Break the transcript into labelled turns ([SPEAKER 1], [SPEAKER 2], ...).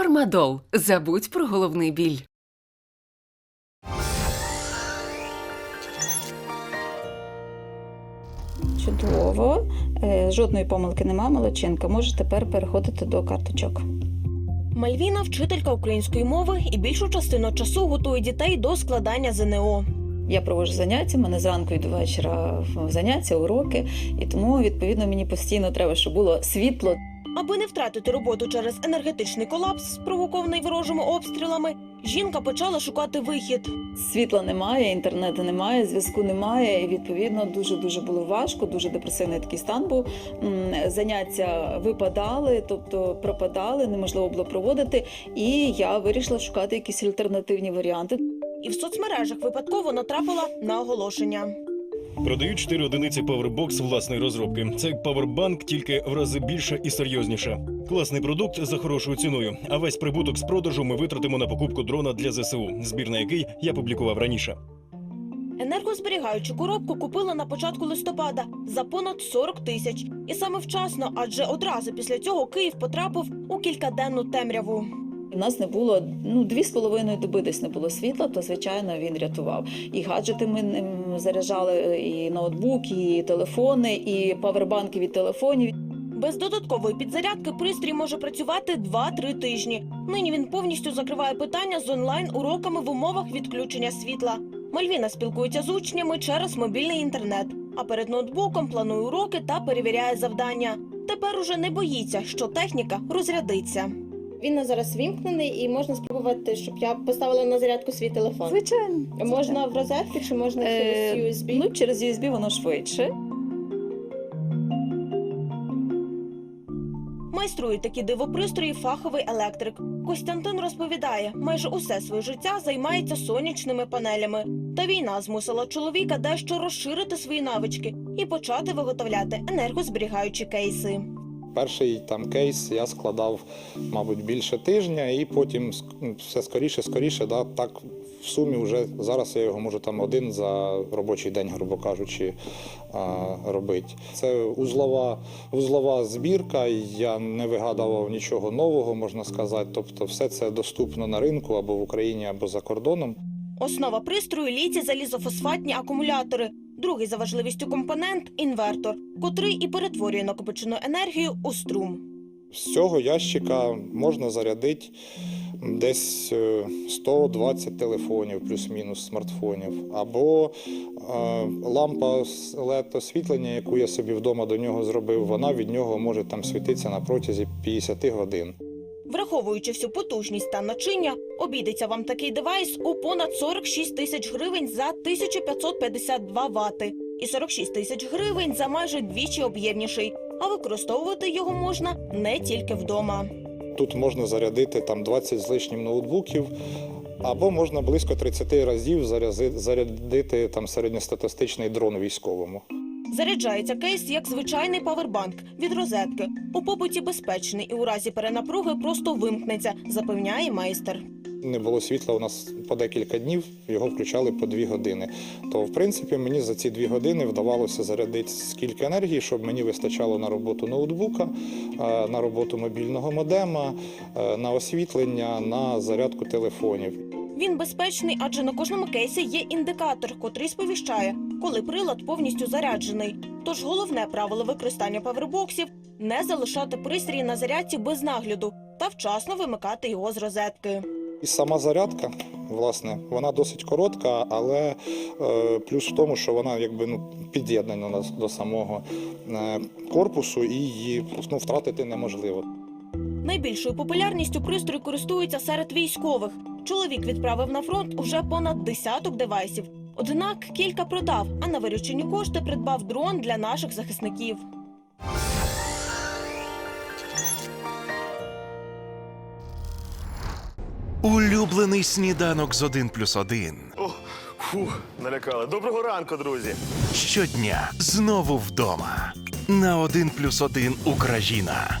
[SPEAKER 1] Фармадол. Забудь про головний біль.
[SPEAKER 2] Чудово. Е, Жодної помилки немає, молодчинка. Може тепер переходити до карточок.
[SPEAKER 3] Мальвіна вчителька української мови і більшу частину часу готує дітей до складання ЗНО.
[SPEAKER 2] Я проводжу заняття, мене зранку і до вечора заняття, уроки, і тому відповідно мені постійно треба, щоб було світло.
[SPEAKER 3] Аби не втратити роботу через енергетичний колапс, спровокований ворожими обстрілами, жінка почала шукати вихід.
[SPEAKER 2] Світла немає, інтернету немає, зв'язку немає. І відповідно дуже дуже було важко. Дуже депресивний такий стан був. Заняття випадали, тобто пропадали, неможливо було проводити. І я вирішила шукати якісь альтернативні варіанти.
[SPEAKER 3] І в соцмережах випадково натрапила на оголошення.
[SPEAKER 4] Продають 4 одиниці Powerbox власної розробки. Це павербанк тільки в рази більше і серйозніше. Класний продукт за хорошою ціною. А весь прибуток з продажу ми витратимо на покупку дрона для ЗСУ, збір на який я публікував раніше.
[SPEAKER 3] Енергозберігаючу коробку купила на початку листопада за понад 40 тисяч. І саме вчасно, адже одразу після цього Київ потрапив у кількаденну темряву.
[SPEAKER 2] У нас не було ну дві з половиною доби десь не було світла, то звичайно він рятував. І гаджети ми заряджали, і ноутбуки, і телефони, і павербанки від телефонів.
[SPEAKER 3] Без додаткової підзарядки пристрій може працювати 2-3 тижні. Нині він повністю закриває питання з онлайн-уроками в умовах відключення світла. Мальвіна спілкується з учнями через мобільний інтернет, а перед ноутбуком планує уроки та перевіряє завдання. Тепер уже не боїться, що техніка розрядиться.
[SPEAKER 5] Він на зараз вімкнений і можна спробувати, щоб я поставила на зарядку свій телефон.
[SPEAKER 2] Звичайно,
[SPEAKER 5] Можна в розетку чи можна
[SPEAKER 2] Е,
[SPEAKER 5] через USB?
[SPEAKER 2] Ну через USB воно швидше.
[SPEAKER 3] Майструє такі дивопристрої фаховий електрик. Костянтин розповідає, майже усе своє життя займається сонячними панелями. Та війна змусила чоловіка дещо розширити свої навички і почати виготовляти енергозберігаючі кейси.
[SPEAKER 6] Перший там кейс я складав, мабуть, більше тижня, і потім ну, все скоріше, скоріше, да, так в сумі вже зараз я його можу там один за робочий день, грубо кажучи, робити. Це узлова, узлова збірка. Я не вигадував нічого нового, можна сказати. Тобто, все це доступно на ринку або в Україні, або за кордоном.
[SPEAKER 3] Основа пристрою літі залізофосфатні акумулятори. Другий за важливістю компонент інвертор, котрий і перетворює накопичену енергію у струм.
[SPEAKER 6] З цього ящика можна зарядити десь е, 120 телефонів, плюс-мінус смартфонів, або е, лампа з led освітлення, яку я собі вдома до нього зробив, вона від нього може там світитися на протязі 50 годин.
[SPEAKER 3] Враховуючи всю потужність та начиння, обійдеться вам такий девайс у понад 46 тисяч гривень за 1552 вати і 46 тисяч гривень за майже двічі об'ємніший. А використовувати його можна не тільки вдома.
[SPEAKER 6] Тут можна зарядити там 20 з лишнім ноутбуків, або можна близько 30 разів зарядити там середньостатистичний дрон військовому.
[SPEAKER 3] Заряджається кейс як звичайний павербанк від розетки. У побуті безпечний і у разі перенапруги просто вимкнеться, запевняє майстер.
[SPEAKER 6] Не було світла у нас по декілька днів, його включали по дві години. То, в принципі, мені за ці дві години вдавалося зарядити скільки енергії, щоб мені вистачало на роботу ноутбука, е, на роботу мобільного модема, е, на освітлення, на зарядку телефонів.
[SPEAKER 3] Він безпечний, адже на кожному кейсі є індикатор, котрий сповіщає, коли прилад повністю заряджений. Тож головне правило використання павербоксів не залишати пристрій на зарядці без нагляду та вчасно вимикати його з розетки.
[SPEAKER 6] І сама зарядка, власне, вона досить коротка, але е, плюс в тому, що вона якби ну, під'єднана до самого е, корпусу і її ну, втратити неможливо.
[SPEAKER 3] Найбільшою популярністю пристрій користується серед військових. Чоловік відправив на фронт уже понад десяток девайсів. Однак кілька продав, а на виручені кошти придбав дрон для наших захисників.
[SPEAKER 7] Улюблений сніданок з 1 плюс 1.
[SPEAKER 8] О, фу, налякали. Доброго ранку, друзі.
[SPEAKER 7] Щодня знову вдома. На 1 плюс 1 Україна